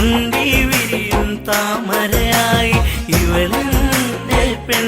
ചുണ്ടി വിരിയും താമരയായി ഇവളെന്റെ പെൺ